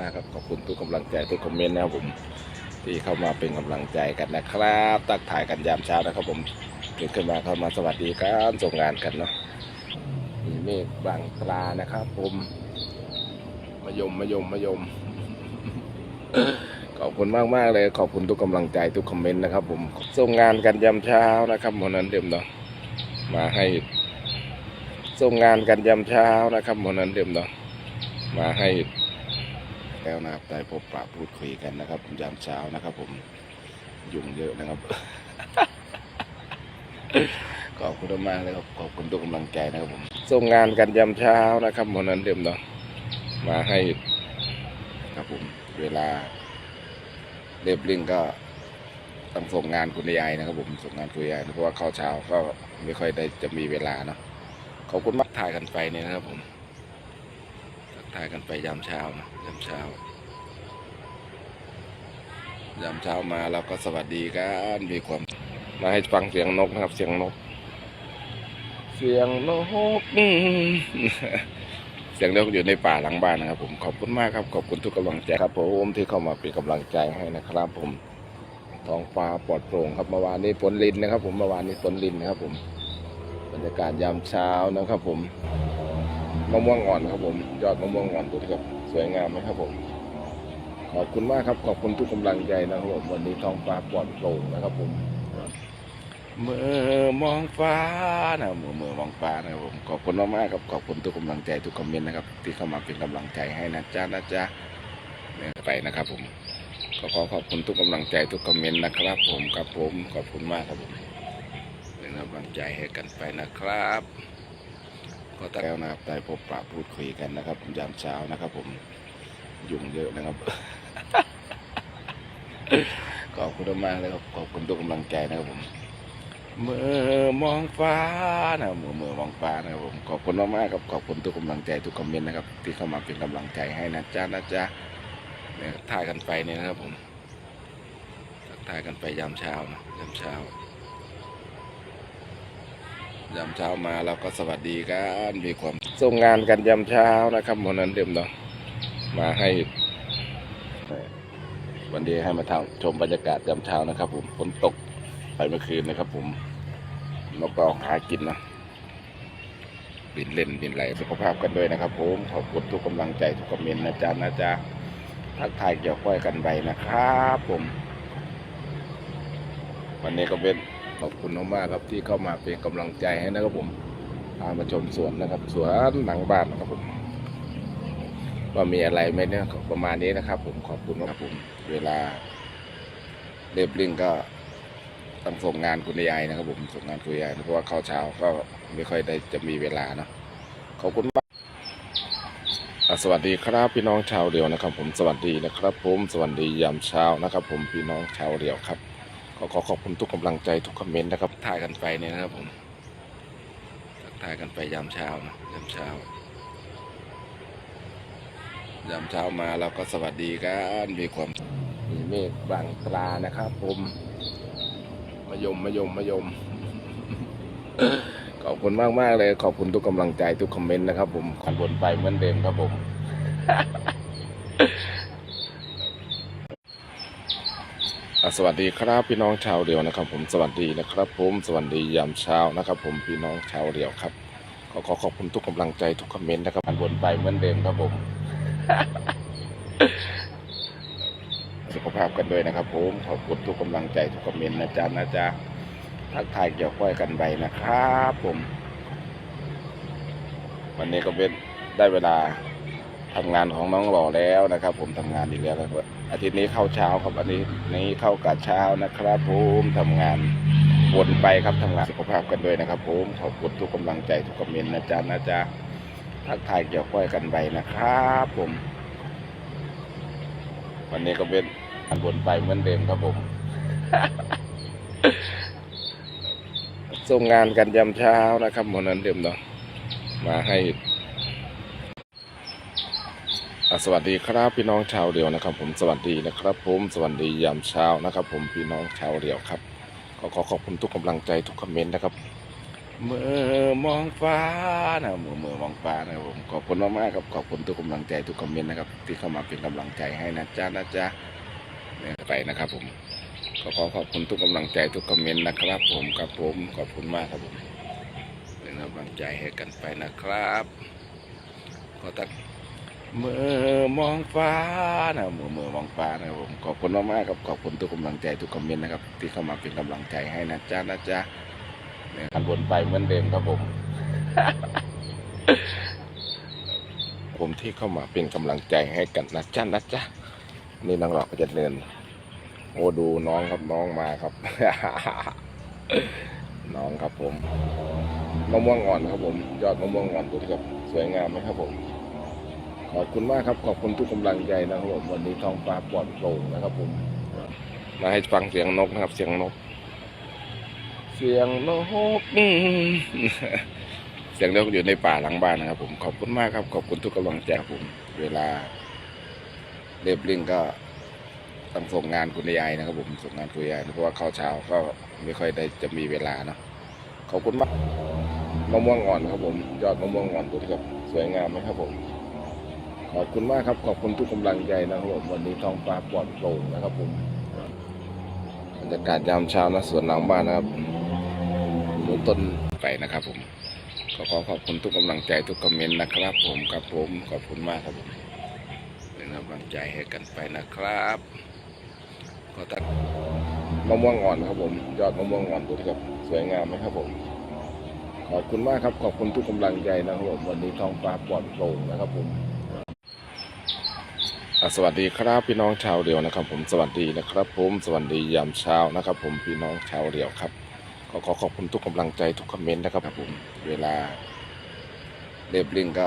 มากครับ ขอบคุณทุกกำลังใจทุกคอมเมนต์นะครับผม ที่เข้ามาเป็นกำลังใจกันนะครับ ตักถ่ายกันยามเช้านะครับผมตื่นขึ้นมาเข้ามาสวัสดีครับส่งงานกันเนาะมีเมฆบางปลานะครับ ผมมายมมายมมายมขอบคุณมากมากเลย ขอบคุณทุกกำลังใจทุกคอมเมนต์นะครับ ผมส่งงานกันยามเช้านะครับวันนั้นเดิมเนาะมาให้ส่งงานกันยามเช้านะครับวันนั้นเดิมเนาะมาให้ แล้วนะครับได้พบปะพูดคุยกันนะครับยามเช้านะครับ ผมยุ่งเยอะนะครับ ขอบคุณมากเลยครับขอบคุณทุกกำลังใจนะครับผมส่งงานกันยามเช้านะครับวันนั้นเดิมเนาะมาให้ครับผมเวลาเรียบเร่งก็ต้องส่งงานคุณยายนะครับ ผมส่งงานคุณยายเพราะว่าเข้าเช้าก็ไม่ค่อยได้จะมีเวลาเนาะขอบคุณมากถ่ายกันไปเนี่ยนะครับผม ทักทายกันไปยามเช้านะยามเช้ายามเช้ามาเราก็สวัสดีกันมีความมาให้ฟังเสียงนกนะครับ เสียงนก เสียงนก เสียงนกอยู่ในป่าหลังบ้านนะครับ ผมขอบคุณมากครับขอบคุณทุกกำลังใจครับผมที่เข้ามาเป็นกำลังใจให้นะครับ ผมท้องฟ้าปลอดโปร่งครับเมื่อวานนี้ฝนลินนะครับ ผมเมื่อวานนี้ฝนลินนะครับ ผมบรรยากาศยามเช้านะครับ ผม มะม่วงอ่อนครับผม ยอดมะม่วงอ่อนดูครับ สวยงามไหมครับผม ขอบคุณมากครับ ขอบคุณทุกกำลังใจนะครับผม วันนี้ท้องฟ้าปลอดโปร่งนะครับผม เมื่อมองฟ้านะเมื่อเมื่อมองฟ้านะครับผม ขอบคุณมากๆครับ ขอบคุณทุกกำลังใจทุกคอมเมนต์นะครับ ที่เข้ามาเป็นกำลังใจให้นะจ๊ะนะจ๊ะไปนะครับผมก็ขอขอบคุณทุกกำลังใจทุกคอมเมนต์นะครับ ผมครับผมขอบคุณมากครับผมเป็นกำลังใจให้กันไปนะครับ ก็แล้วนะครับได้พบปะพูดคุยกันนะครับยามเช้านะครับ ผมยุ่งเยอะนะครับ ขอบคุณมากเลยครับขอบคุณทุกกำลังใจนะครับผมเมื่อมองฟ้านะเมื่อเมื่อมองฟ้านะครับผมขอบคุณมากๆครับขอบคุณทุกกำลังใจทุกคอมเมนต์นะครับ ที่เข้ามาเป็นกำลังใจให้นะจ๊ะนะจ๊ะเนี่ยถ่ายกันไปเนี่ยนะครับผมทายกันไปยามเช้านะยามเช้า ยามเช้ามาเราก็สวัสดีกันมีความส่งงานกันยามเช้านะครับวันนั้นเดิมเนาะมาให้ วันนี้ให้มาทำชมบรรยากาศยามเช้านะครับ ผมฝนตกไปเมื่อคืนนะครับ ผมนกก็หากินนะบินเล่นบินไหลสุขภาพกันด้วยนะครับ ผมขอบคุณทุกกำลังใจทุกคอมเมนต์นะจ๊ะนะจ๊ะทักทายเกี่ยวก้อยกันไปนะครับ ผม วันนี้ก็เป็น ขอบคุณมากๆครับที่เข้ามาเป็นกำลังใจให้นะครับผมพามาชมสวนนะครับ สวนหลังบ้านนะครับผมว่ามีอะไรไหมเนี่ยประมาณนี้นะครับ ผมขอบคุณครับผมเวลาเรียบเร่งก็ต้องส่งงานคุณยายนะครับ ผมส่งงานคุณยายเพราะว่าเข้าเช้าก็ไม่ค่อยได้จะมีเวลาเนาะขอบคุณมากสวัสดีครับพี่น้องชาวเรียวนะครับ ผมสวัสดีนะครับ ผมสวัสดียามเช้านะครับ ผมพี่น้องชาวเรียวครับ ขอขอขอบคุณทุกกำลังใจทุกคอมเมนต์นะครับถ่ายกันไปเนี่ยนะครับผมทักทายกันไปยามเช้านะยามเช้ายามเช้ามาเราก็สวัสดีกันมีความมีเมฆบางปลานะครับ ผมมายมมายมมายม ขอบคุณมากมากเลย ขอบคุณทุกกำลังใจทุกคอมเมนต์นะครับ ผมขอบคุณไปเหมือนเดิมครับผม อะ สวัสดีครับพี่น้องชาวเรียวนะครับ ผมสวัสดีนะครับผมสวัสดียามเช้านะครับ ผมพี่น้องชาวเรียวครับขอขอขอบคุณทุกกำลังใจทุกคอมเมนต์นะครับวนไปเหมือนเดิมครับผม สุขภาพกันด้วยนะครับ ผมขอบคุณทุกกำลังใจทุกคอมเมนต์นะจ๊ะนะจ๊ะทักทายเกี่ยวก้อยกันไปนะครับ ผม วันนี้ก็เป็นได้เวลา ทำงานของน้องหล่อแล้วนะครับ ผมทำงานอีกแล้วครับอาทิตย์นี้เข้าเช้าครับอันนี้นี้เข้ากะเช้านะครับผมทำงานวนไปครับทำงานสุขภาพกันด้วยนะครับผมขอบคุณทุกกำลังใจทุกคอมเมนต์นะจ๊ะนะจ๊ะทักทายเกี่ยวก้อยกันไปนะครับ ผม วันนี้ก็เป็นอันวนไปเหมือนเดิมครับผมส่งงานกันยามเช้านะครับวันนั้นเดิมเนาะมาให้ สวัสดีครับพี่น้องชาวเรียวนะครับ ผมสวัสดีนะครับผมสวัสดียามเช้านะครับ ผมพี่น้องชาวเรียวครับขอขอขอบคุณทุกกำลังใจทุกคอมเมนต์นะครับเมื่อมองฟ้านะเมื่อเมื่อมองฟ้านะผมขอบคุณมากๆครับขอบคุณทุกกำลังใจทุกคอมเมนต์นะครับ ที่เข้ามาเป็นกำลังใจให้นะจ๊ะนะจ๊ะเนี่ยไปนะครับ ผมก็ขอขอบคุณทุกกำลังใจทุกคอมเมนต์นะครับ ผมครับผมขอบคุณมากครับผมเป็นกำลังใจให้กันไปนะครับ ขอตัก เมื่อมองฟ้านะเมื่อเมื่อมองฟ้านะครับผมขอบคุณมากๆครับขอบคุณทุกกำลังใจทุกคอมเมนต์นะครับ ที่เข้ามาเป็นกำลังใจให้นะจ๊ะนะจ๊ะเนี่ยกันวนไปเหมือนเดิมครับผม ผมที่เข้ามาเป็นกำลังใจให้กันนะจ๊ะนะจ๊ะนี่น้องหลอกก็จะเดินโอ้ดูน้องครับน้องมาครับ น้องครับผมมะม่วงอ่อนครับผม ยอดมะม่วงอ่อนดูสิครับ สวยงามไหมครับผม ขอบคุณมากครับ ขอบคุณทุกกำลังใจนะครับผมวันนี้ท้องฟ้าปลอดโปร่งนะครับผมมาให้ฟังเสียงนกนะครับ เสียงนก เสียงนกเสียงนกอยู่ในป่าหลังบ้านนะครับ ผมขอบคุณมากครับ ขอบคุณทุกกำลังใจครับผม เวลาเรียบลิงก็ต้องส่งงานคุณยายนะครับ ผมส่งงานคุณยายเพราะว่าเข้าเช้าก็ไม่ค่อยได้จะมีเวลาเนาะขอบคุณมากมะม่วงอ่อนครับผม ยอดมะม่วงอ่อนดูสิครับสวยงามไหมครับผม ขอบคุณมากครับ ขอบคุณทุกกำลังใจนะครับผมวันนี้ท้องฟ้าปลอดโปร่งนะครับผมบรรยากาศยามเช้านะสวนหลังบ้านนะครับดูต้นไปนะครับผมขอขอขอบคุณทุกกำลังใจทุกคอมเมนต์นะครับ ผมครับผมขอบคุณมากครับผมเป็นกำลังใจให้กันไปนะครับก็ตัดมะม่วงอ่อนครับผม ยอดมะม่วงอ่อนดูสิครับสวยงามไหมครับผม ขอบคุณมากครับ ขอบคุณทุกกำลังใจนะครับผมวันนี้ท้องฟ้าปลอดโปร่งนะครับผม สวัสดีครับพี่น้องชาวเดียวนะครับ ผมสวัสดีนะครับผมสวัสดียามเช้านะครับ ผมพี่น้องชาวเดียวครับขอขอขอบคุณทุกกำลังใจทุกคอมเมนต์นะครับผมเวลาเรียบลิงก็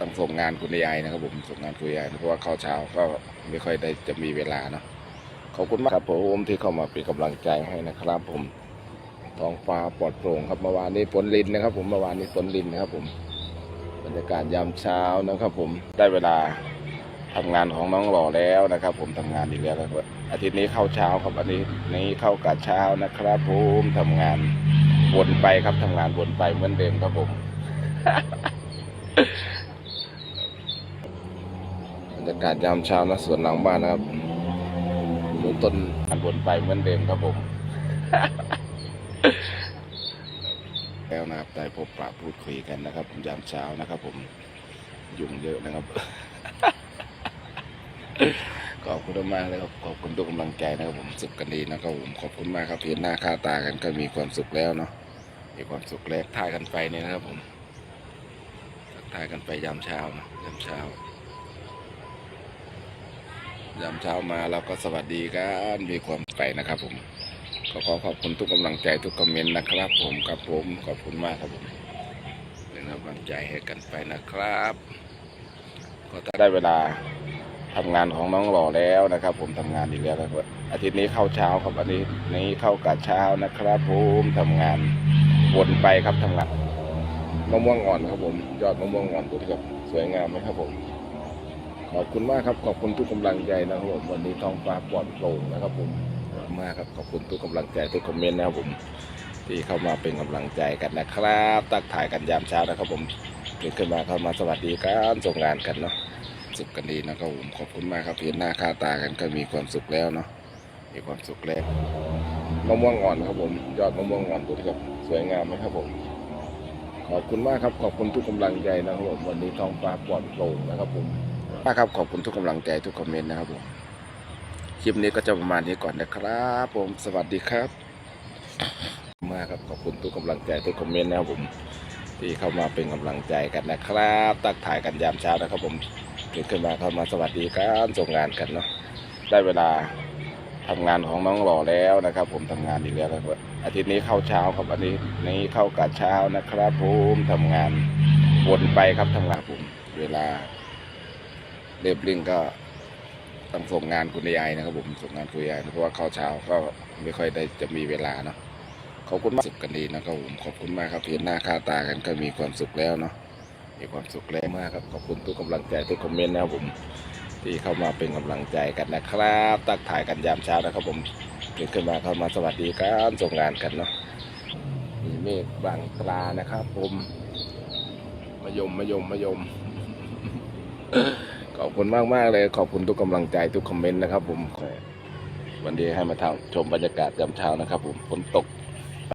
ต้องส่งงานคุณยายนะครับ ผมส่งงานคุณยายเพราะว่าเข้าเช้าก็ไม่ค่อยได้จะมีเวลาเนาะขอบคุณมากครับผมที่เข้ามาเป็นกำลังใจให้นะครับผมท้องฟ้าปลอดโปร่งครับเมื่อวานนี้ฝนลินนะครับ ผมเมื่อวานนี้ฝนลินนะครับ ผมบรรยากาศยามเช้านะครับ ผมได้เวลา ทำงานของน้องหล่อแล้วนะครับ ผมทำงานอีกแล้วครับอาทิตย์นี้เข้าเช้าครับอันนี้นี้เข้ากะเช้านะครับผมทำงานวนไปครับทำงานวนไปเหมือนเดิมครับผมบรรยากาศยามเช้านะสวนหลังบ้านนะครับดูต้นอันวนไปเหมือนเดิมครับผม แล้วนะครับได้พบปะพูดคุยกันนะครับยามเช้านะครับ ผมยุ่งเยอะนะครับ ขอบคุณมากเลยครับขอบคุณทุกกำลังใจนะครับผมสุขกันดีนะครับผมขอบคุณมากครับเห็นหน้าค่าตากันก็มีความสุขแล้วเนาะมีความสุขแล้วทายกันไปเนี่ยนะครับผมทักทายกันไปยามเช้านะยามเช้ายามเช้ามาเราก็สวัสดีกันมีความไปนะครับผมขอขอขอบคุณทุกกำลังใจทุกคอมเมนต์นะครับ ผมครับผมขอบคุณมากครับผมเป็นกำลังใจให้กันไปนะครับ ก็ได้เวลา ทำงานของน้องหล่อแล้วนะครับ ผมทำงานอีกแล้วครับอาทิตย์นี้เข้าเช้าครับอันนี้นี้เข้ากะเช้านะครับผมทำงานวนไปครับทำงานมะม่วงอ่อนครับผม ยอดมะม่วงอ่อนดูสิครับสวยงามไหมครับผม ขอบคุณมากครับ ขอบคุณทุกกำลังใจนะครับผมวันนี้ท้องฟ้าปลอดโปร่งนะครับ ผมขอบคุณมากครับขอบคุณทุกกำลังใจทุกคอมเมนต์นะครับผมที่เข้ามาเป็นกำลังใจกันนะครับ ตักถ่ายกันยามเช้านะครับ ผมตื่นขึ้นมาเข้ามาสวัสดีกันส่งงานกันเนาะ สุขกันดีนะครับผมขอบคุณมากครับเห็นหน้าค่าตากันก็มีความสุขแล้วเนาะมีความสุขแล้วมะม่วงอ่อนครับผม ยอดมะม่วงอ่อนดูครับสวยงามไหมครับผม ขอบคุณมากครับ ขอบคุณทุกกำลังใจนะครับผมวันนี้ท้องฟ้าปลอดโปร่งนะครับผมมากครับขอบคุณทุกกำลังใจทุกคอมเมนต์นะครับผมคลิปนี้ก็จะประมาณนี้ก่อนนะครับ ผมสวัสดีครับ มากครับขอบคุณทุกกำลังใจทุกคอมเมนต์นะครับผม ที่เข้ามาเป็นกำลังใจกันนะครับ ตักถ่ายกันยามเช้านะครับ ผมตื่นขึ้นมาเข้ามาสวัสดีกันส่งงานกันเนาะได้เวลาทำงานของน้องหล่อแล้วนะครับ ผมทำงานอีกแล้วครับอาทิตย์นี้เข้าเช้าครับอันนี้นี้เข้ากะเช้านะครับผมทำงานวนไปครับทำงานผมเวลาเรียบลิงก็ต้องส่งงานคุณยายนะครับ ผมส่งงานคุณยายเพราะว่าเข้าเช้าก็ไม่ค่อยได้จะมีเวลาเนาะ ขอบคุณมากสุขกันดีนะครับผมขอบคุณมากครับเห็นหน้าค่าตากันก็มีความสุขแล้วเนาะมีความสุขแล้วมากครับขอบคุณทุกกำลังใจทุกคอมเมนต์นะครับผมที่เข้ามาเป็นกำลังใจกันนะครับตักถ่ายกันยามเช้านะครับผมตื่นขึ้นมาเข้ามาสวัสดีกันส่งงานกันเนาะมีเมฆบางตรานะครับ ผมมายมมายมมายมขอบคุณมากมากเลย ขอบคุณทุกกำลังใจทุกคอมเมนต์นะครับ ผมวันนี้ให้มาทำชมบรรยากาศยามเช้านะครับ ผมฝนตก